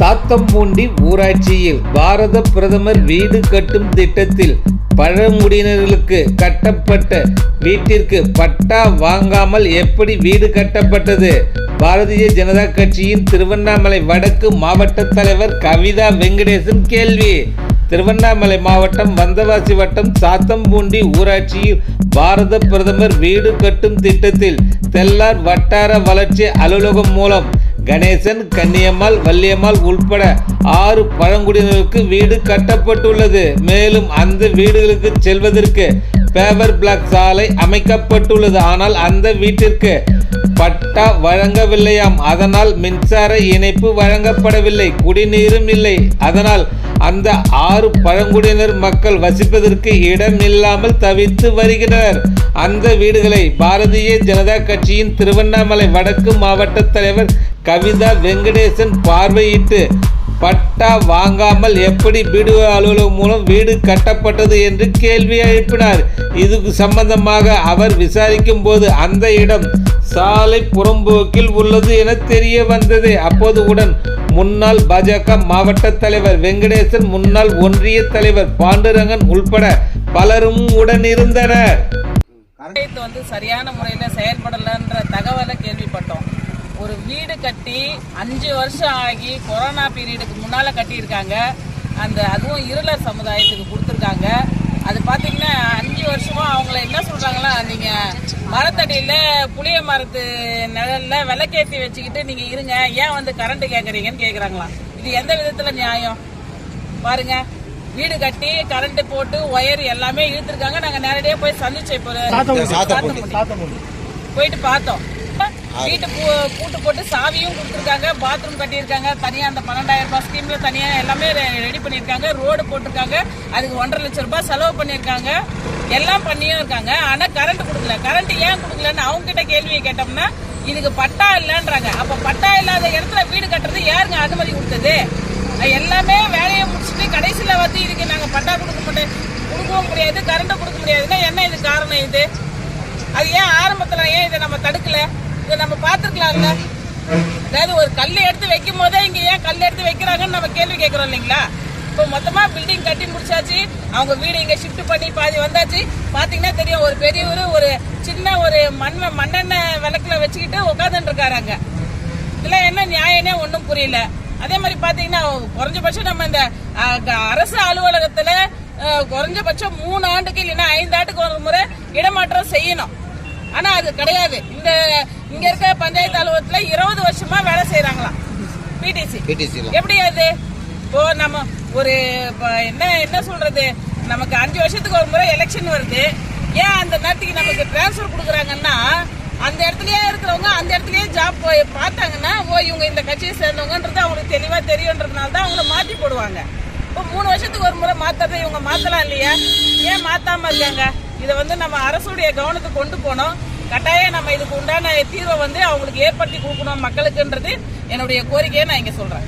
சாத்தம்பூண்டி ஊராட்சியில் பாரத பிரதமர் வீடு கட்டும் திட்டத்தில் பழங்குடியினர்களுக்கு கட்டப்பட்ட வீட்டிற்கு பட்டா வாங்காமல் எப்படி வீடு கட்டப்பட்டது? பாரதிய ஜனதா கட்சியின் திருவண்ணாமலை வடக்கு மாவட்ட தலைவர் கவிதா வெங்கடேசன் கேள்வி. திருவண்ணாமலை மாவட்டம் வந்தவாசி வட்டம் சாத்தம்பூண்டி ஊராட்சியில் பாரத பிரதமர் வீடு கட்டும் திட்டத்தில் தெல்லார் வட்டார வளர்ச்சி அலுவலகம் மூலம் கணேசன் கன்னியம்மாள் வள்ளியம்மாள் உள்பட ஆறு பழங்குடியினருக்கு வீடு கட்டப்பட்டுள்ளது. மேலும் அந்த வீடுகளுக்கு செல்வதற்கு பேவர் பிளாக் சாலை அமைக்கப்பட்டுள்ளது. ஆனால் அந்த வீட்டிற்கு பட்டா வழங்கவில்லையாம். அதனால் மின்சார இணைப்பு வழங்கப்படவில்லை. குடிநீரும் இல்லை. அதனால் அந்த ஆறு பழங்குடியினர் மக்கள் வசிப்பதற்கு இடம் இல்லாமல் தவித்து வருகின்றனர். அந்த வீடுகளை பாரதிய ஜனதா கட்சியின் திருவண்ணாமலை வடக்கு மாவட்ட தலைவர் கவிதா வெங்கடேசன் பார்வையிட்டு பட்டா வாங்காமல் எப்படி வீடு அலுவலகம் மூலம் வீடு கட்டப்பட்டது என்று கேள்வி எழுப்பினார். இதுக்கு சம்பந்தமாக அவர் விசாரிக்கும் போது அந்த இடம் சாலை புறம்போக்கில் உள்ளது என தெரிய வந்தது. அப்போது உடன் முன்னாள் பாஜக மாவட்ட தலைவர் வெங்கடேசன் முன்னாள் ஒன்றிய தலைவர் பாண்டுரங்கன் உள்பட பலரும் உடன் இருந்தனர். வந்து சரியான முறையில் செயல்படலன்ற தகவலை கேள்விப்பட்டோம். ஒரு வீடு கட்டி அஞ்சு வருஷம் ஆகி கொரோனா பீரியடுக்கு முன்னால் கட்டியிருக்காங்க. அந்த அதுவும் இருளர் சமுதாயத்துக்கு கொடுத்துருக்காங்க. அது பார்த்தீங்கன்னா அஞ்சு வருஷமா அவங்கள என்ன சொல்றாங்களா நீங்க மரத்தடியில புளிய மரத்து நிழல்ல விளக்கேற்றி வச்சுக்கிட்டு நீங்க இருங்க. ஏன் வந்து கரண்ட் கேட்குறீங்கன்னு கேட்குறாங்களாம் இது எந்த விதத்துல நியாயம்? பாருங்க. வீடு கட்டி கரண்ட் போட்டு ஒயர் எல்லாமே இழுத்துருக்காங்க. நாங்க நேரடியா போய் சந்திச்சோம் இப்போ. போயிட்டு பார்த்தோம். வீட்டு பூ- பூட்டு போட்டு சாவியும் கொடுத்துருக்காங்க பாத்ரூம் கட்டியிருக்காங்க தனியா அந்த பன்னெண்டாயிரம் ரூபாய் ஸ்கீம்ல தனியா எல்லாமே ரெடி பண்ணியிருக்காங்க ரோடு போட்டிருக்காங்க அதுக்கு ஒன்றரை லட்சம் ரூபாய் செலவு பண்ணியிருக்காங்க எல்லாம் பண்ணியும் இருக்காங்க. ஆனா கரண்ட் கொடுக்கல. கரண்ட் ஏன் கொடுக்கலன்னு அவங்க கிட்ட கேள்வியை கேட்டோம்னா இதுக்கு பட்டா இல்லைன்றாங்க. அப்ப பட்டா இல்லாத இடத்துல வீடு கட்டுறது யாருங்க அனுமதி கொடுத்தது? எல்லாமே வேலையை முடிச்சுட்டு கடைசியில வந்து இதுக்கு நாங்க பட்டா கொடுக்க மாட்டேன் கொடுக்கவும் முடியாது கரண்ட்டை கொடுக்க முடியாதுன்னா என்ன இது காரணம் இது? அது ஏன் ஆரம்பத்துல ஏன் இதை நம்ம தடுக்கல? இதை நம்ம பார்த்துருக்கலாம்ல? அதாவது ஒரு கல் எடுத்து வைக்கும் போதே இங்க ஏன் கல் எடுத்து வைக்கிறாங்கன்னு நம்ம கேள்வி கேட்குறோம் இல்லைங்களா? இப்போ மொத்தமா பில்டிங் கட்டி முடிச்சாச்சு. அவங்க வீடு இங்க ஷிஃப்ட் பண்ணி பாதி வந்தாச்சு. பாத்தீங்கன்னா தெரியும் ஒரு பெரியவர் ஒரு சின்ன ஒரு மண் மண்ணெண்ணெய் விளக்குல வச்சுக்கிட்டு உட்காந்துட்டு இருக்காராங்க இதெல்லாம் என்ன நியாயனே ஒன்றும் புரியல. அதே மாதிரி பாத்தீங்கன்னா குறைஞ்சபட்சம் நம்ம இந்த க- அரசு அலுவலகத்துல குறைஞ்சபட்சம் மூணு ஆண்டுக்கு இல்லைன்னா ஐந்து ஆண்டுக்கு ஒரு முறை இடமாற்றம் செய்யணும். ஆனா அது கிடையாது. இந்த இங்க இருக்க பஞ்சாயத்து அலுவலகத்துல இருபது வருஷமா வேலை செய்யறாங்களாம் பிடிசி எப்படி அது? இப்போ நம்ம ஒரு என்ன என்ன சொல்றது? நமக்கு அஞ்சு வருஷத்துக்கு ஒரு முறை எலெக்ஷன் வருது. ஏன் அந்த நேரத்துக்கு நமக்கு டிரான்ஸ்ஃபர் கொடுக்குறாங்கன்னா அந்த இடத்துலயே இருக்கிறவங்க அந்த இடத்துலயே ஜாப் போய் பார்த்தாங்கன்னா ஓ இவங்க இந்த கட்சியை சேர்ந்தவங்கன்றது அவங்களுக்கு தெளிவா தெரியுன்றதுனால தான் அவங்கள மாத்தி போடுவாங்க. இப்போ மூணு வருஷத்துக்கு ஒரு முறை மாத்தாத இவங்க மாத்தலாம் இல்லையா? ஏன் மாத்தாம இருக்காங்க? இதை வந்து நம்ம அரசுடைய கவனத்துக்கு கொண்டு போனோம். கட்டாயம் நம்ம இதுக்கு உண்டான தீர்வை வந்து அவங்களுக்கு ஏற்படுத்தி கொடுக்கணும் மக்களுக்குன்றது என்னுடைய கோரிக்கையை நான் இங்க சொல்றேன்.